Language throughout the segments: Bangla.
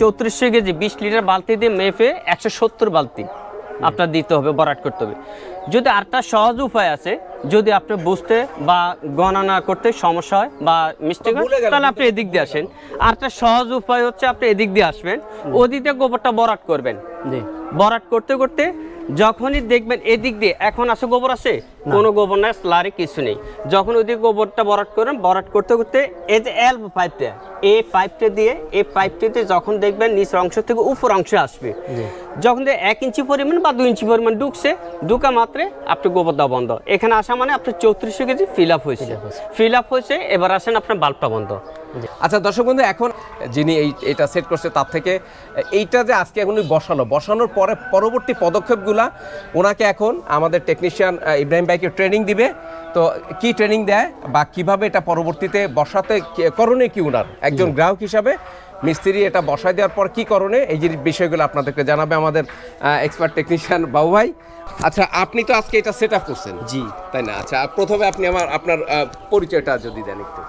চৌত্রিশশো কেজি, বিশ লিটার বালতি দিয়ে মেপে একশো সত্তর বালতি আপনার দিতে হবে, বরাট করতে হবে। যদি আরেকটা সহজ উপায় আছে যদি আপনি বুঝতে বা গণনা করতে সমস্যা হয় বা মিস্টেক হয় তাহলে আপনি এদিক দিয়ে আসেন। আরেকটা সহজ উপায় হচ্ছে আপনি এদিক দিয়ে আসবেন। ওদিকে গোবরটা বরাট করবেন। জি। বরাট করতে করতে যখনই দেখবেন এদিক দিয়ে এখন আছে গোবর আছে? কোনো গোবর নাই স্লারে কিছু নেই। যখন ওইদিকে গোবরটা বরাট করেন বরাট করতে করতে এই যে এল পাইপটা এই পাইপটা দিয়ে এই পাইপটাতে যখন দেখবেন নিচ অংশ থেকে উপর অংশে আসবে। যখন দিয়ে এক ইঞ্চি পরিমাণ বা দুই ইঞ্চি পরিমাণ ঢুকছে ঢুকা মাত্রে আপনি গোবর দেওয়া বন্ধ। এখানে আসা মানে আপনার চৌত্রিশশো কেজি ফিল আপ হয়েছে। ফিল আপ হয়েছে। এবার আসেন আপনার বাল্বটা বন্ধ। আচ্ছা দর্শক বন্ধু এখন যিনি এই এটা সেট করছে তার থেকে এইটা যে আজকে এখন বসানো বসানোর পরে পরবর্তী পদক্ষেপগুলা ওনাকে এখন আমাদের টেকনিশিয়ান ইব্রাহিম ভাইকে ট্রেনিং দিবে। তো কি ট্রেনিং দেয় বা কীভাবে এটা পরবর্তীতে বসাতে করণীয় কি ওনার? একজন গ্রাহক হিসাবে মিস্ত্রি এটা বসায় দেওয়ার পর কি করণে? এই যে বিষয়গুলো আপনাদেরকে জানাবে আমাদের এক্সপার্ট টেকনিশিয়ান বাবু ভাই। আচ্ছা আপনি তো আজকে এটা সেট আপ করছেন। জি। তাই না? আচ্ছা প্রথমে আপনি আমার আপনার পরিচয়টা যদি দেন একটু।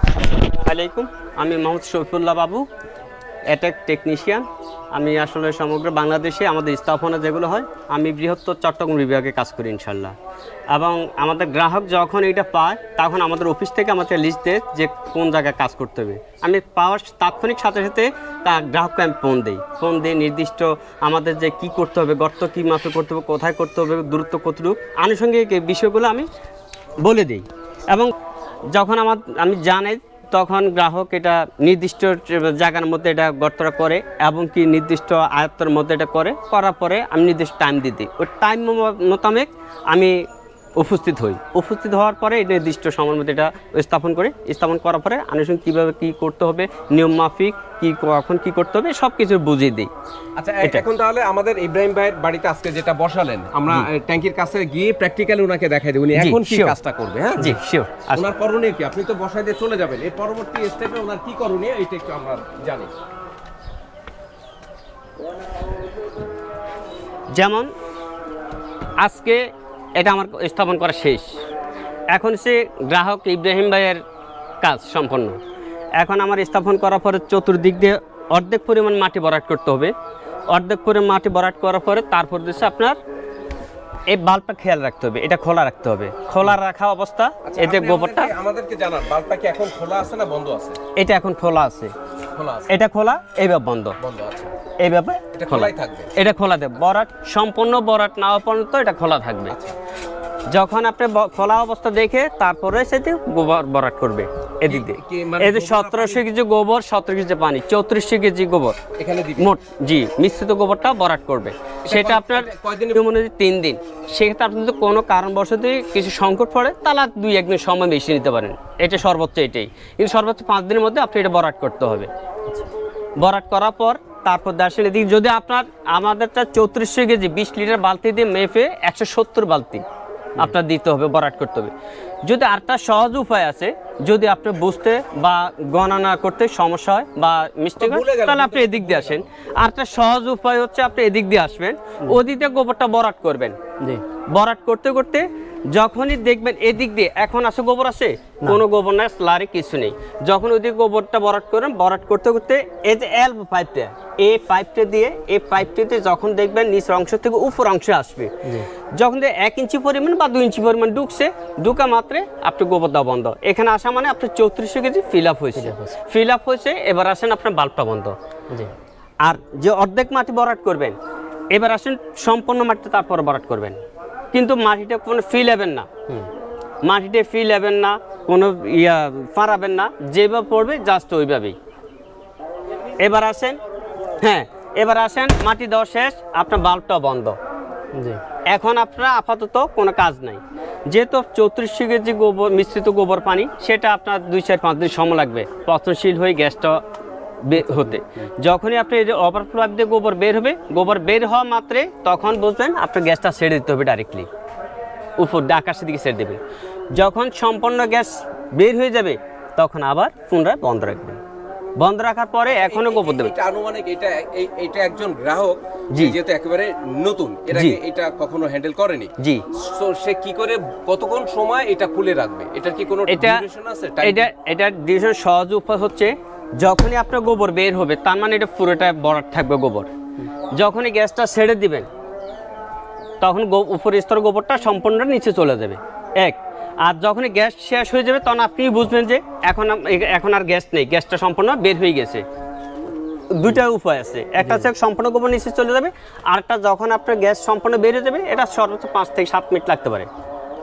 আলাইকুম আমি মোহাম্মদ শফিউল্লাহ বাবু অ্যাটাক টেকনিশিয়ান আমি আসলে সমগ্র বাংলাদেশে আমাদের স্থাপনা যেগুলো হয়, আমি বৃহত্তর চট্টগ্রাম বিভাগে কাজ করি ইনশাল্লাহ এবং আমাদের গ্রাহক যখন এটা পায়, তখন আমাদের অফিস থেকে আমাদের লিস্ট দেয় যে কোন জায়গায় কাজ করতে হবে। আমি পাওয়ার তাৎক্ষণিক সাথে সাথে তা গ্রাহককে আমি ফোন দিই। ফোন দিয়ে নির্দিষ্ট আমাদের যে কি করতে হবে, গর্ত কী মাপে করতে হবে, কোথায় করতে হবে, দূরত্ব কতটুকু, আনুষঙ্গিক বিষয়গুলো আমি বলে দিই। এবং যখন আমার, আমি জানাই তখন গ্রাহক এটা নির্দিষ্ট জায়গার মধ্যে এটা গর্তটা করে এবং কি নির্দিষ্ট আয়ত্তর মধ্যে এটা করে, করার পরে আমি নির্দিষ্ট টাইম দিয়ে দিই। ওই টাইম মোতাবেক আমি উপস্থিত হই। উপস্থিত হওয়ার পরে এই নির্দিষ্ট সময়ের মধ্যে এটা স্থাপন করি। স্থাপন করার পরে আনুষঙ্গিক কীভাবে কী করতে হবে নিয়ম মাফিক কী কখন কী করতে হবে সব কিছু বুঝিয়ে দিই। আচ্ছা এখন তাহলে আমাদের ইব্রাহিম ভাইয়ের বাড়িতে আজকে যেটা বসালেন আমরা ট্যাঙ্কির কাছে গিয়ে প্র্যাকটিক্যালি ওনাকে দেখাই দিই উনি এখন কি কাজটা করবে হ্যাঁ? জি শিওর ওনার করণীয় কি? আপনি তো বসাই দিয়ে চলে যাবেন। এর পরবর্তী স্টেপে ওনার কি করণীয় এইটা একটু আমরা জানি। যেমন আজকে এটা আমার স্থাপন করা শেষ। এখন সে গ্রাহক ইব্রাহিম ভাইয়ের কাজ সম্পন্ন। এখন আমার স্থাপন করার পরে চতুর্দিক দিয়ে অর্ধেক পরিমাণ মাটি ভরাট করতে হবে। অর্ধেক পরিমাণ মাটি ভরাট করার পরে তারপর দিচ্ছে আপনার এই বাল্বটা খেয়াল রাখতে হবে এটা খোলা রাখতে হবে। খোলা রাখা অবস্থা আচ্ছা, এতে গোবরটা। আমাদেরকে জানান বাল্বটা কি এখন খোলা আছে না বন্ধ আছে? এটা এখন খোলা আছে। খোলা আছে। এটা খোলা এইভাবে বন্ধ। বন্ধ আছে। এইভাবে এটা খোলা খোলাই থাকবে। এটা খোলা দেব। বরাট সম্পূর্ণ বরাট না হওয়া পর্যন্ত এটা খোলা থাকবে। যখন আপনি খোলা অবস্থা দেখে তারপরে সেটি গোবর বরাট করবে এদিক দিয়ে। মানে এই যে সতেরোশো কেজি গোবর সতেরো কেজি পানি চৌত্রিশশো কেজি গোবর। মোট জি মিশ্রিত গোবরটা বরাট করবে। সেটা আপনার কয়দিনে- তিন দিন। সেক্ষেত্রে আপনি যদি কোনো কারণবশত কিছু সংকট পড়ে তাহলে দুই একদিন সময় বেশি নিতে পারেন। এটা সর্বোচ্চ এটাই। কিন্তু সর্বোচ্চ পাঁচ দিনের মধ্যে আপনি এটা বরাট করতে হবে। বরাট করার পর তারপর দার্শন এদিকে যদি আপনার আমাদেরটা চৌত্রিশশো কেজি বিশ লিটার বালতি দিয়ে মেপে একশো সত্তর বালতি আপনার দিতে হবে বরাট করতে হবে। যদি আরেকটা সহজ উপায় আছে যদি আপনি বুঝতে বা গণনা করতে সমস্যা হয় বা মিস্টেক হয় তাহলে আপনি এদিক দিয়ে আসেন। আরেকটা সহজ উপায় হচ্ছে আপনি এদিক দিয়ে আসবেন। ওদিকে গোবরটা বরাট করবেন। জি। বরাট করতে করতে যখনই দেখবেন এদিক দিয়ে এখন আছে গোবর আছে? কোনো গোবর নাই স্লারে কিছু নেই। যখন ওদিকে গোবরটা বরাট করেন বরাট করতে করতে এই যে এল পাইপটা এই পাইপটা দিয়ে এই পাইপটাতে যখন দেখবেন নিচ অংশ থেকে উপর অংশে আসবে। যখন দিয়ে এক ইঞ্চি পরিমাণ বা দুই ইঞ্চি পরিমাণ ঢুকছে ঢুকা মাত্রে আপনি গোবর দেওয়া বন্ধ। এখানে আসা মানে আপনার চৌত্রিশশো কেজি ফিল আপ হয়েছে। ফিল আপ হয়েছে। এবার আসেন আপনার বাল্বটা বন্ধ। আর যে অর্ধেক মাটি বরাট করবেন এবার আসেন সম্পূর্ণ মাটিটা তারপর বরাট করবেন। কিন্তু মাটিটা কোনো ফিল হবেন না। মাটিতে ফিল হবেন না কোনো ইয়া ফাড়াবেন না যেভাবে পড়বে জাস্ট ওইভাবেই। এবার আসেন হ্যাঁ এবার আসেন মাটি দেওয়া শেষ আপনার বাল্বটাও বন্ধ। জি। এখন আপনার আপাতত কোনো কাজ নাই। যেহেতু চৌত্রিশশো কেজি গোবর মিশ্রিত গোবর পানি সেটা আপনার দুই চার পাঁচ দিন সময় লাগবে। পচনশীল হয়ে গ্যাসটা হতে। যখনই আপনি এই যে ওভারফ্লো দিয়ে গোবর বের হবে গোবর বের হওয়া মাত্রে তখন বুঝবেন আপনার গ্যাসটা ছেড়ে দিতে হবে ডাইরেক্টলি উপর আকাশের দিকে ছেড়ে দেবেন। যখন সম্পূর্ণ গ্যাস বের হয়ে যাবে তখন আবার পুনরায় বন্ধ রাখবেন। বন্ধ রাখার পরে এখনও গোবর দেবে। এটা আনুমানিক এটা এই- এইটা একজন গ্রাহক জি। যেহেতু একেবারে নতুন এটা। এটা কখনো হ্যান্ডেল করেনি। জি। তো সে কি করে কতক্ষণ সময় এটা খুলে রাখবে? এটার কি কোনো এটা ডিউরেশন আছে? এটা এটা ডিসিশন সহজ উপায় হচ্ছে যখনই আপনার গোবর বের হবে তার মানে এটা পুরোটা বরাট থাকবে গোবর। যখনই গ্যাসটা ছেড়ে দিবেন তখন উপরের স্তর গোবরটা সম্পূর্ণ নিচে চলে যাবে। এক আর যখনই গ্যাস শেষ হয়ে যাবে তখন আপনি বুঝবেন যে এখন এখন আর গ্যাস নেই গ্যাসটা সম্পূর্ণ বের হয়ে গেছে। দুইটা উপায় আছে। একটা হচ্ছে সম্পূর্ণ গোবর নিচে চলে যাবে আরেকটা যখন আপনার গ্যাস সম্পূর্ণ বের হয়ে যাবে এটা সর্বোচ্চ পাঁচ থেকে সাত মিনিট লাগতে পারে।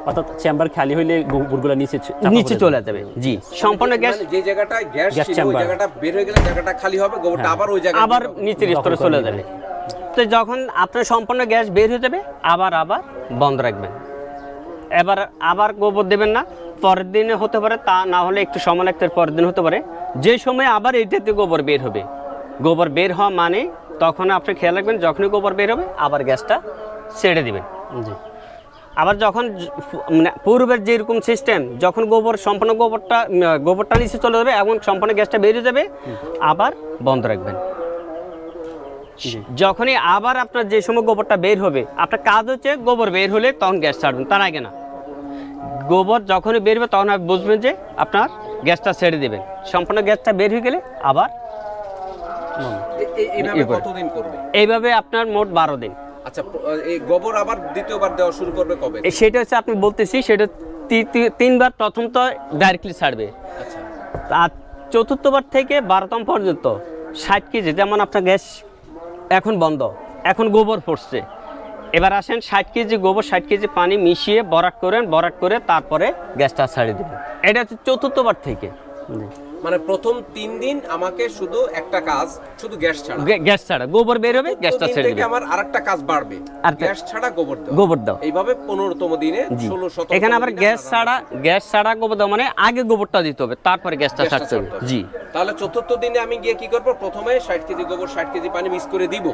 অর্থাৎ চেম্বার খালি হইলে গোবরগুলো নিচে নিচে চলে যাবে। জি সম্পূর্ণ গ্যাস মানে যে জায়গাটা গ্যাস গ্যাস ছিল ওই জায়গাটা বের হয়ে গেলে জায়গাটা খালি হবে গোবরটা আবার ওই জায়গায় আবার। নিচের স্তরে চলে যাবে। তো যখন আপনার সম্পূর্ণ গ্যাস বের হয়ে যাবে আবার আবার বন্ধ রাখবেন। এবার আবার গোবর দেবেন না পরের দিনে হতে পারে তা না হলে একটু সময় লাগতে পরের দিন হতে পারে। যে সময় আবার এইটাতে গোবর বের হবে। গোবর বের হওয়া মানে তখন আপনি খেয়াল রাখবেন যখনই গোবর বের হবে আবার গ্যাসটা ছেড়ে দিবেন। জি। আবার যখন মানে পূর্বের যেরকম সিস্টেম যখন গোবর সম্পূর্ণ গোবরটা গোবরটা নিচে চলে যাবে এবং সম্পূর্ণ গ্যাসটা বেরিয়ে যাবে আবার বন্ধ রাখবেন। যখনই আবার আপনার যে সময় গোবরটা বের হবে আপনার কাজ হচ্ছে গোবর বের হলে তখন গ্যাস ছাড়বেন তার আগে না। গোবর যখনই বের হবে তখন আপনি বুঝবেন যে আপনার গ্যাসটা ছেড়ে দেবেন। সম্পূর্ণ গ্যাসটা বের হয়ে গেলে আবার এইভাবে আপনার মোট বারো দিন। আচ্ছা এই গোবর আবার দ্বিতীয়বার দেওয়া শুরু করবে কবে? সেটা হচ্ছে আপনি বলতেছি সেটা তিনবার প্রথম তো ডাইরেক্টলি ছাড়বে। আচ্ছা। আর চতুর্থবার থেকে বারোতম পর্যন্ত ষাট কেজি যেমন আপনার গ্যাস এখন বন্ধ এখন গোবর পড়ছে এবার আসেন ষাট কেজি গোবর, ষাট কেজি পানি মিশিয়ে বরাট করেন বরাট করে তারপরে গ্যাসটা ছাড়িয়ে দেবেন। এটা হচ্ছে চতুর্থবার থেকে। মানে প্রথম তিন দিন আমাকে শুধু একটা কাজ শুধু গ্যাস ছাড়া। গ্যাস ছাড়া। গোবর বের হবে গ্যাসটা ছেড়ে দেবেন আমার আরেকটা কাজ বাড়বে। গ্যাস ছাড়া গোবর দেওয়া। গোবর দাও। এইভাবে পনেরোতম দিনে জি। ষোলো সতেরো এখানে আবার গ্যাস ছাড়া গ্যাস ছাড়া গোবর দেওয়া মানে আগে গোবরটা দিতে হবে তারপরে গ্যাসটা ছাড়তে হবে। জি। তাহলে চতুর্থ দিনে আমি গিয়ে কি করব? প্রথমে ষাট কেজি গোবর ষাট কেজি পানি মিক্স করে দিব।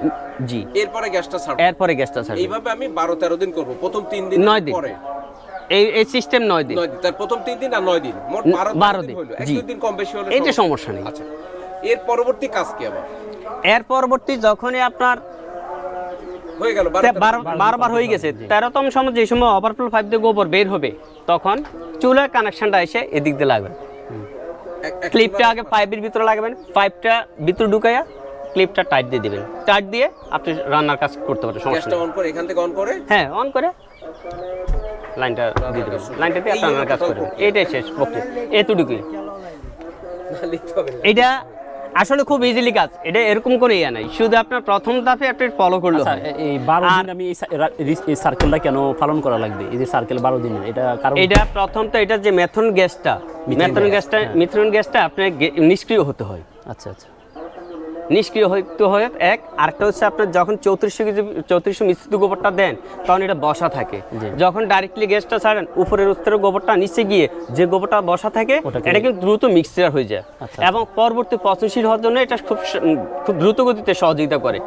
জি। এরপরে গ্যাসটা ছাড়বো। এরপরে গ্যাসটা ছাড়বে। এইভাবে আমি বারো তেরো দিন করব প্রথম তিন দিন দিন। পরে। এই এই সিস্টেম নয় দিন। নয় দিন। তার প্রথম তিন দিন আর নয় দিন। মোট ন- বারো বারো দিন দিন, হলো এক দুই দিন কম বেশি হলে এইটা সমস্যা- নেই। আচ্ছা। এর পরবর্তী কাজ কি আবার? এর পরবর্তী যখনই আপনার হয়ে গেল বারবার হয়ে গেছে। তেরোতম সময় যে সময় ওভারফ্লো পাইপ দিয়ে গোবর বের হবে তখন চুলার কানেকশনটা এসে এদিক দিয়ে লাগবে। ক্লিপটা আগে পাইপের ভিতরে লাগাবেন। পাইপটা ভিতরে ঢুকাইয়া ক্লিপটা টাইট দিয়ে দিবেন। টাইট দিয়ে আপনি রান্নার কাজ করতে পারেন সমস্যা গ্যাসটা অন করে এখান থেকে অন করে হ্যাঁ অন করে লাইনটা দিয়ে দেবেন। লাইনটা দিয়ে আপনি কাজ করবেন। এটাই শেষ প্রক্রিয়া এতটুকুই। এটা আসলে খুব ইজিলি কাজ। এটা এরকম করে ইয়া নাই। শুধু আপনার প্রথম ধাপে আপনি ফলো করলে আচ্ছা এই বারো দিন আমি এই সার্কেলটা কেন পালন করা লাগবে? এই যে সার্কেল বারো দিনের এটা কারণ? এটা প্রথম তো এটা যে মেথন গ্যাসটা মেথন গ্যাসটা মিথ্রন গ্যাসটা আপনার নিষ্ক্রিয় হতে হয়। আচ্ছা আচ্ছা। নিষ্ক্রিয় হইতে হয় এক আরেকটা হচ্ছে আপনার যখন চৌত্রিশশো কেজি চৌত্রিশশো মিশ্রিত গোবরটা দেন তখন এটা বসা থাকে। যখন ডাইরেক্টলি গ্যাসটা ছাড়েন উপরের উত্তরের গোবরটা নিচে গিয়ে যে গোবরটা বসা থাকে এটা কিন্তু দ্রুত মিক্সচার হয়ে যায়। আচ্ছা। এবং পরবর্তী পচনশীল হওয়ার জন্য এটা খুব খুব দ্রুত গতিতে সহযোগিতা করে।